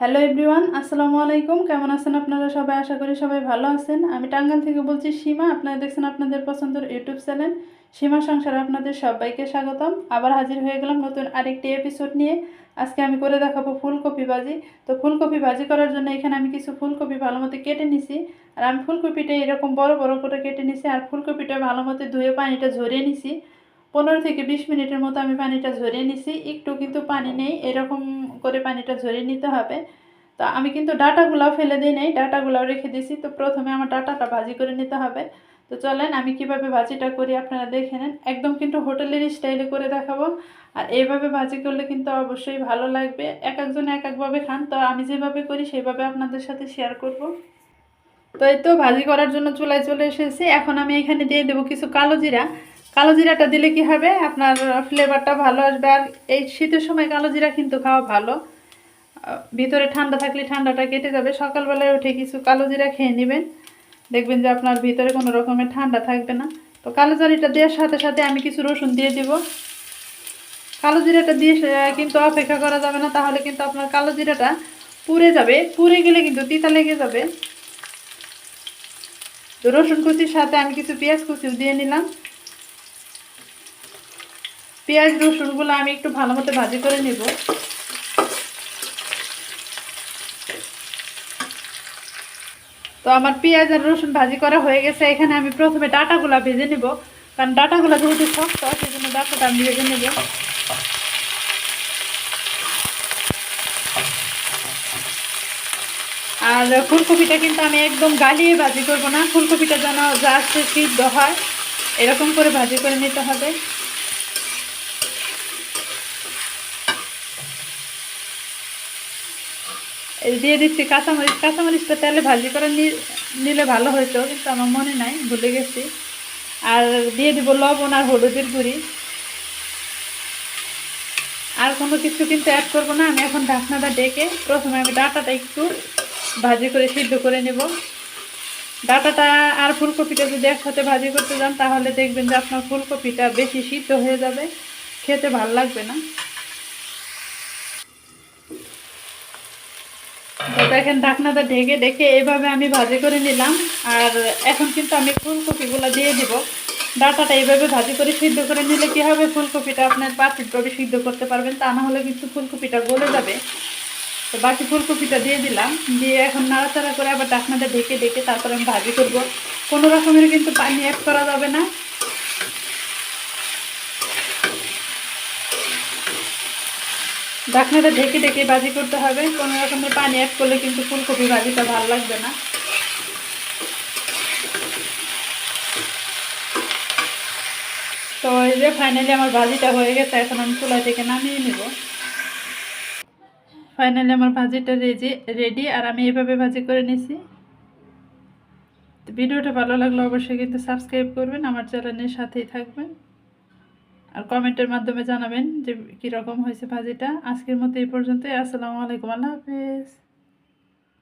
Hello everyone আসসালামু আলাইকুম। কেমন আছেন আপনারা সবাই? আশা করি সবাই ভালো আছেন। আমি টাঙ্গাল থেকে বলছি সীমা। আপনারা দেখছেন আপনাদের পছন্দের ইউটিউব চ্যানেল সীমা সংসারে আপনাদের সবাইকে স্বাগতম। আবার হাজির হয়ে গেলাম নতুন আরেকটি এপিসোড নিয়ে। আজকে আমি করে দেখাবো ফুলকপি ভাজি। তো ফুলকপি ভাজি করার জন্য এখানে আমি কিছু ফুলকপি ভালো মতো কেটে নিছি। আর আমি ফুলকপিটা এরকম বড় বড় করে কেটে নিছি। আর ফুলকপিটা ভালো মতো ধুয়ে পানিটা ঝরিয়ে নিছি। পনেরো থেকে বিশ মিনিটের মতো আমি পানিটা ঝরিয়ে নিছি। একটু কিন্তু পানি নেই, এরকম করে পানিটা ঝরিয়ে নিতে হবে। তো আমি কিন্তু ডাটাগুলাও ফেলে দিই নাই, ডাটাগুলাও রেখে দিয়েছি তো প্রথমে আমার ডাটাটা ভাজি করে নিতে হবে। তো চলেন, আমি কীভাবে ভাজিটা করি আপনারা দেখে নেন। একদম কিন্তু হোটেলের স্টাইলে করে দেখাবো। আর এইভাবে ভাজি করলে কিন্তু অবশ্যই ভালো লাগবে। এক একজন এক একভাবে খান। তো আমি যেভাবে করি সেভাবে আপনাদের সাথে শেয়ার করব। তো এই তো ভাজি করার জন্য চুলায় চলে এসেছি। এখন আমি এখানে দিয়ে দেবো কিছু কালো জিরা। কালো জিরাটা দিলে কি হবে? আপনার ফ্লেভারটা ভালো আসবে। আর এই শীতের সময় কালো জিরা কিন্তু খাওয়া ভালো। ভিতরে ঠান্ডা থাকলে ঠান্ডাটা কেটে যাবে। সকালবেলায় উঠে কিছু কালো জিরা খেয়ে নেবেন। দেখবেন যে আপনার ভিতরে কোনো রকমের ঠান্ডা থাকবে না। তো কালো জিরাটা দেওয়ার সাথে সাথে আমি কিছু রসুন দিয়ে দিব। কালো জিরাটা দিয়ে কিন্তু অপেক্ষা করা যাবে না। তাহলে কিন্তু আপনার কালো জিরাটা পুড়ে যাবে। পুড়ে গেলে কিন্তু তিতা লেগে যাবে। রসুন কুচির সাথে আমি কিছু পেঁয়াজ কুচিও দিয়ে নিলাম। পেঁয়াজ রসুনগুলো আমি একটু ভালো মতো ভাজি করে নেব। তো আমার পেঁয়াজ আর রসুন ভাজি করা হয়ে গেছে। এখানে আমি প্রথমে ডাটাগুলা ভেজে নেব। কারণ ডাটাগুলো যেহেতু শক্ত সেই জন্য ডাটাটা আমি ভেজে নেব। আর ফুলকপিটা কিন্তু আমি একদম গালিয়ে ভাজি করব না। ফুলকপিটা যেন জাস্ট সিদ্ধ হয়, এরকম করে ভাজি করে নিতে হবে। দিয়ে দিচ্ছি কাঁচামরিচ, কাঁচামরিচটা তেলে ভাজি করে নিলে ভালো হতো কিন্তু আমার মনে নাই, ভুলে গেছি। আর দিয়ে দিব লবণ আর হলুদের গুঁড়ি। আর কোনো কিছু কিন্তু অ্যাড করব না, আমি এখন ঢাকনাটা ডেকে প্রথমে আমি ডাটাটা একটু ভাজি করে সিদ্ধ করে নেব। ডাটাটা আর ফুলকপিটা যদি একসাথে ভাজি করতে যান, তাহলে দেখবেন যে আপনার ফুলকপিটা বেশি সিদ্ধ হয়ে যাবে, খেতে ভালো লাগবে না। দেখেন ঢাকনাটা ঢেকে ডেকে এইভাবে আমি ভাজি করে নিলাম। আর এখন কিন্তু আমি ফুলকপিগুলো দিয়ে দিব। ডাটাটা এইভাবে ভাজি করে সিদ্ধ করে নিলে কি হবে? ফুলকপিটা আপনার পারফেক্টভাবে সিদ্ধ করতে পারবেন, তা না হলে কিন্তু ফুলকপিটা গলে যাবে। তো বাকি ফুলকপিটা দিয়ে দিলাম। দিয়ে এখন নাড়াচাড়া করে আবার ঢাকনাটা ঢেকে ডেকে তারপরে আমি ভাজি করব। কোনো রকমের কিন্তু পানি অ্যাড করা যাবে না। ঢাকনাটা ঢেকে ঢেকে ভাজি করতে হবে। কোনো রকমের পানি অ্যাড করলে কিন্তু ফুলকপি ভাজিটা ভালো লাগবে না। তো এই যে ফাইনালি আমার ভাজিটা হয়ে গেছে, এখন আমি চুলা থেকে নামিয়ে নিব। ফাইনালি আমার ভাজিটা রেজি রেডি আর আমি এভাবে ভাজি করে নিছি। ভিডিওটা ভালো লাগলে অবশ্যই কিন্তু সাবস্ক্রাইব করবেন, আমার চ্যানেলের সাথেই থাকবেন। আর কমেন্টের মাধ্যমে জানাবেন যে কীরকম হয়েছে ভাজিটা। আজকের মতো এই পর্যন্তই। আসসালামু আলাইকুম। আল্লাহ হাফেজ।